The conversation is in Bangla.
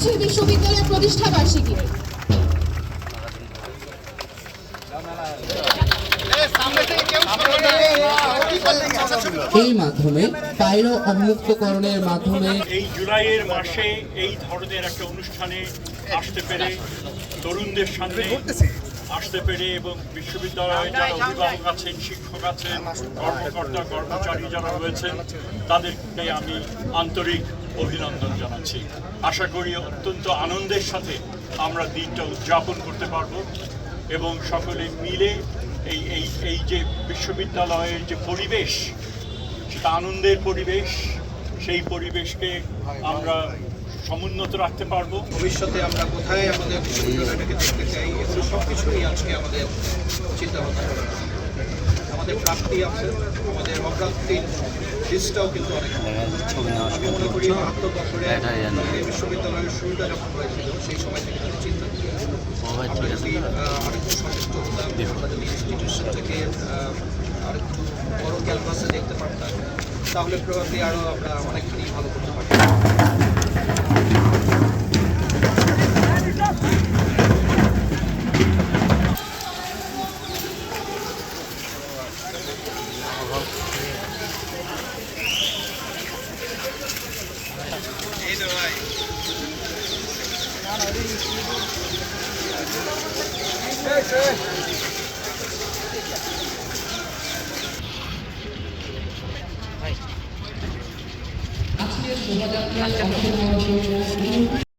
রাজশাহী বিশ্ববিদ্যালয়ের প্রতিষ্ঠা বার্ষিকী। এই মাধ্যমে পাইরো উন্মুক্তকরণের মাধ্যমে এই জুলাইয়ের মাসে এই ধরনের একটা অনুষ্ঠানে আসতে পেরে তরুণদের সামনে আসতে পেরে এবং বিশ্ববিদ্যালয়ে যারা অভিভাবক আছেন শিক্ষক আছেন কর্মকর্তা কর্মচারী যারা রয়েছেন তাদেরকে আমি আন্তরিক অভিনন্দন জানাচ্ছি। আশা করি অত্যন্ত আনন্দের সাথে আমরা দিনটা উদযাপন করতে পারব এবং সকলে মিলে এই এই এই যে বিশ্ববিদ্যালয়ের যে পরিবেশ, সেটা আনন্দের পরিবেশ, সেই পরিবেশকে আমরা সমুন্নত রাখতে পারব। ভবিষ্যতে আমরা কোথায় আমাদের বিশ্ববিদ্যালয়টাকে দেখতে চাই, এগুলো সব কিছুই আজকে আমাদের চিন্তা ভাবনা করা আমাদের প্রাপ্তি আছে, আমাদের অপ্রাপ্তির লিস্টটাও কিন্তু অনেক সেই সময় থেকে চিন্তা আমরা যদি আরেকটু সচেষ্ট আরেকটু বড় ক্যালভাসে দেখতে পারতাম তাহলে প্রভাবলি আরও আমরা অনেকখানি ভালো করতে পারতাম আজকের শোভাযাত্রায় অংশ নেওয়ার জন্য